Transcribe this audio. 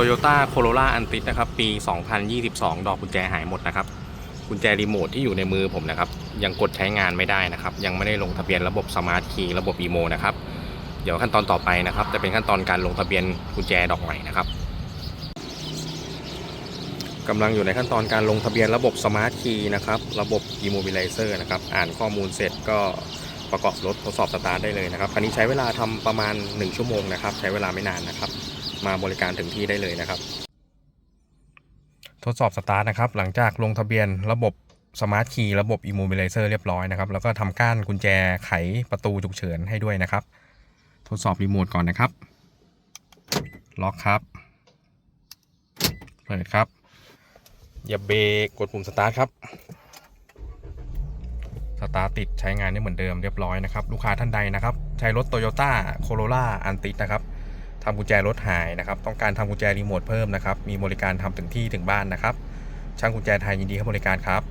Toyota Corolla Antis นะครับ ปี 2022 ดอกกุญแจหายหมดนะครับ กุญแจรีโมทที่อยู่ในมือผมนะครับ ยังกดใช้งานไม่ได้นะครับ ยังไม่ได้ลงทะเบียนระบบสมาร์ทคีย์ระบบอีโมนะครับ เดี๋ยวขั้นตอนต่อไปนะครับ จะเป็นขั้นตอนการลงทะเบียนกุญแจดอกใหม่นะครับกำลังอยู่ในขั้นตอนการลงทะเบียนระบบสมาร์ทคีย์นะครับ ระบบ Immobilizer นะครับ อ่านข้อมูลเสร็จก็ประกอบรถทดสอบสตาร์ทได้เลยนะครับ คันนี้ใช้เวลาทำประมาณ 1 ชั่วโมงนะครับ ใช้เวลาไม่นานนะครับ มาบริการถึงที่ได้เลยนะครับ ทดสอบสตาร์ทนะครับ หลังจากลงทะเบียนระบบสมาร์ทคีย์ระบบ Immobilizer เรียบร้อยนะครับ แล้วก็ทำก้านกุญแจไขประตูฉุกเฉินให้ด้วยนะครับ ทดสอบรีโมทก่อนนะครับ ล็อกครับเปิดครับอย่าเบรกกดปุ่มสตาร์ทครับสตาร์ทติดใช้งานได้เหมือนเดิมเรียบร้อยนะครับ ลูกค้าท่านใดนะครับ ใช้รถ Toyota Corolla Antis นะครับ ทำกุญแจรถหายนะครับ ต้องการทำกุญแจรีโมทเพิ่มนะครับ มีบริการทำถึงที่ถึงบ้านนะครับ ช่างกุญแจไทยยินดีให้บริการครับ